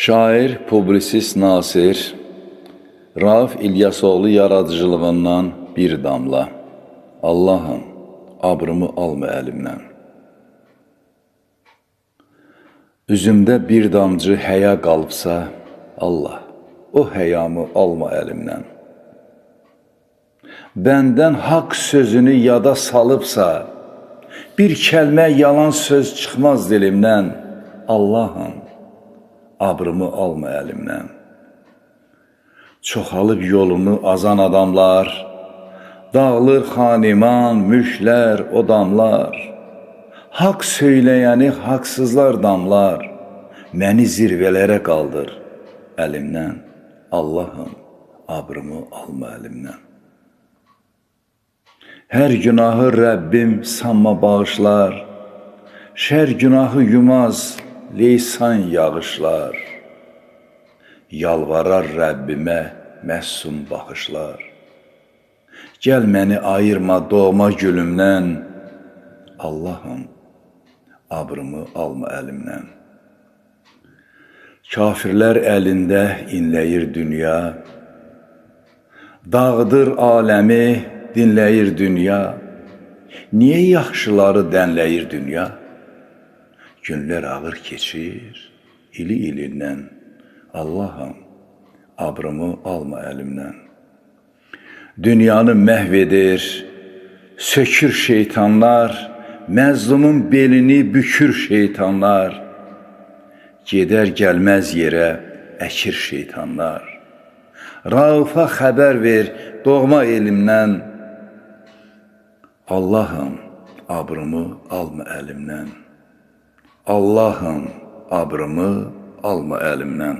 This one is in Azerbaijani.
Şair, publisist Nasir Rauf İlyasoğlu yaradıcılığından bir damla. Allahım, abrımı alma əlimdən. Üzümdə bir damcı həya qalıbsa, Allah, o həyamı alma əlimdən. Bəndən haqq sözünü yada salıbsa, bir kəlmə yalan söz çıxmaz dilimdən. Allahım, abrımı alma əlimdən. Çoxalıb yolunu azan adamlar, dağılır xaniman, mülklər, odamlar. Haqq söyləyəni haqsızlar damlar, məni zirvələrə qaldır əlimdən. Allahım, abrımı alma əlimdən. Hər günahı Rəbbim sanma bağışlar, şər günahı yumaz leysan yağışlar. Yalvarar Rəbbimə məsum baxışlar. Gəl məni ayırma doğma gülümdən, Allahım, abrımı alma əlimdən. Kafirlər əlində inləyir dünya, dağıdır aləmi, dinləyir dünya. Niyə yaxşıları dənləyir dünya? Günlər ağır keçir, ili ilindən. Allahım, abrımı alma əlimdən. Dünyanı məhv edir, sökür şeytanlar, məzlumun belini bükür şeytanlar. Gedər gəlməz yerə əkir şeytanlar. Raufa xəbər ver doğma elimdən. Allahım, abrımı alma əlimdən. Allahım, abrımı alma əlimdən.